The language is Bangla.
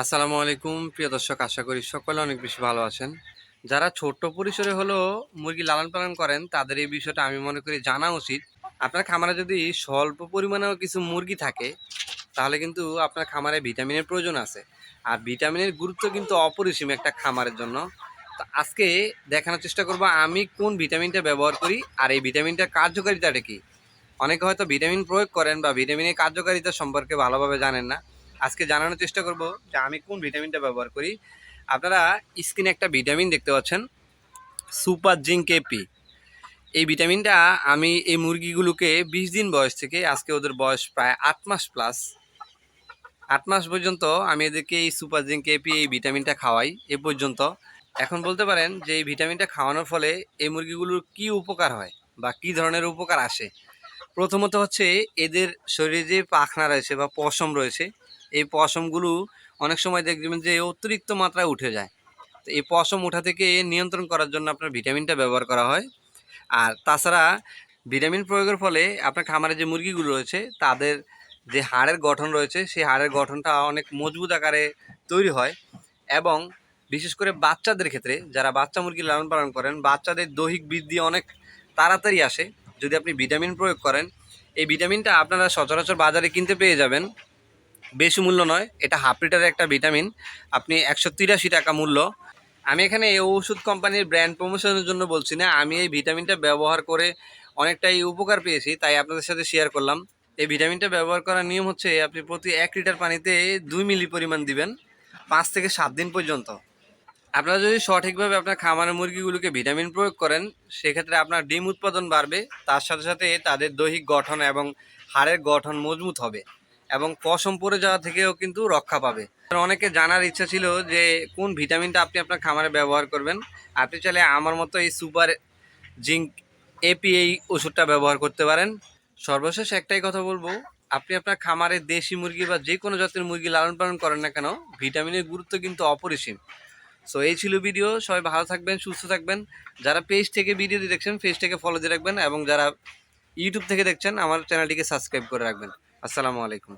আসসালামু আলাইকুম, প্রিয় দর্শক, আশা করি সকলে অনেক বেশি ভালো আছেন। যারা ছোট্ট পরিসরে হলেও মুরগি লালন পালন করেন, তাদের এই বিষয়টা আমি মনে করি জানা উচিত। আপনার খামারে যদি স্বল্প পরিমাণেও কিছু মুরগি থাকে, তাহলে কিন্তু আপনার খামারে ভিটামিনের প্রয়োজন আছে। আর ভিটামিনের গুরুত্ব কিন্তু অপরিসীম একটা খামারের জন্য। তো আজকে দেখানোর চেষ্টা করব আমি কোন ভিটামিনটা ব্যবহার করি আর এই ভিটামিনটার কার্যকারিতাটা কি। অনেকে হয়তো ভিটামিন প্রয়োগ করেন বা ভিটামিনের কার্যকারিতা সম্পর্কে ভালোভাবে জানেন না। আজকে জানানোর চেষ্টা করব যে আমি কোন ভিটামিনটা ব্যবহার করি। আপনারা স্কিনে একটা ভিটামিন দেখতে পাচ্ছেন, সুপার জিঙ্ক এপি এই ভিটামিনটা আমি এই মুরগিগুলোকে বিশ দিন বয়স থেকে, আজকে ওদের বয়স প্রায় আট মাস প্লাস আট মাস পর্যন্ত আমি এদেরকে এই সুপার জিঙ্ক এপি এই ভিটামিনটা খাওয়াই এ পর্যন্ত। এখন বলতে পারেন যে এই ভিটামিনটা খাওয়ানোর ফলে এই মুরগিগুলোর কি উপকার হয় বা কি ধরনের উপকার আসে? প্রথমত হচ্ছে এদের শরীরে যে পাখনা রয়েছে বা পশম রয়েছে এই পশমগুলো অনেক সময় দেখবেন যে অতিরিক্ত মাত্রায় উঠে যায়। তো এই পশম ওঠা থেকে নিয়ন্ত্রণ করার জন্য আপনার ভিটামিনটা ব্যবহার করা হয়। আর তাছাড়া ভিটামিন প্রয়োগের ফলে আপনার খামারে যে মুরগিগুলো রয়েছে, তাদের যে হাড়ের গঠন রয়েছে, সেই হাড়ের গঠনটা অনেক মজবুত আকারে তৈরি হয় এবং বিশেষ করে বাচ্চাদের ক্ষেত্রে যারা বাচ্চা মুরগি লালন পালন করেন, বাচ্চাদের দৈহিক বৃদ্ধি অনেক তাড়াতাড়ি আসে। যদি আপনি ভিটামিন প্রয়োগ করেন, এই ভিটামিনটা আপনারা সচরাচর বাজারে কিনতে পেয়ে যাবেন। বেশি মূল্য নয়, এটা হাফ লিটারের একটা ভিটামিন। আপনি একশো তিরাশি টাকা মূল্য। আমি এখানে এই ওষুধ কোম্পানির ব্র্যান্ড প্রমোশনের জন্য বলছি না, আমি এই ভিটামিনটা ব্যবহার করে অনেকটাই উপকার পেয়েছি, তাই আপনাদের সাথে শেয়ার করলাম। এই ভিটামিনটা ব্যবহার করার নিয়ম হচ্ছে, আপনি প্রতি এক লিটার পানিতে দুই মিলি পরিমাণ দিবেন, পাঁচ থেকে সাত দিন পর্যন্ত। আপনারা যদি সঠিকভাবে আপনার খামারের মুরগিগুলোকে ভিটামিন প্রয়োগ করেন, সেক্ষেত্রে আপনার ডিম উৎপাদন বাড়বে, তার সাথে সাথে তাদের দৈহিক গঠন এবং হাড়ের গঠন মজবুত হবে। এবং পশম পড়ে যাওয়া থেকেও কিন্তু রক্ষা পাবে। অনেকে জানার ইচ্ছা ছিল যে কোন ভিটামিনটা আপনি আপনার খামারে ব্যবহার করবেন। আপনি চাইলে আমার মতো এই সুপার জিঙ্ক এপি এই ওষুধটা ব্যবহার করতে পারেন। সর্বশেষ একটাই কথা বলব, আপনি আপনার খামারে দেশি মুরগি বা যে কোনো জাতের মুরগি লালন পালন করেন না কেন, ভিটামিনের গুরুত্ব কিন্তু অপরিসীম। সো এই ছিল ভিডিও সবাই ভালো থাকবেন, সুস্থ থাকবেন। যারা পেজ থেকে ভিডিওটি দেখছেন পেজটাকে ফলো দিয়ে রাখবেন এবং যারা ইউটিউব থেকে দেখছেন, আমার চ্যানেলটিকে সাবস্ক্রাইব করে রাখবেন। আসসালামু আলাইকুম।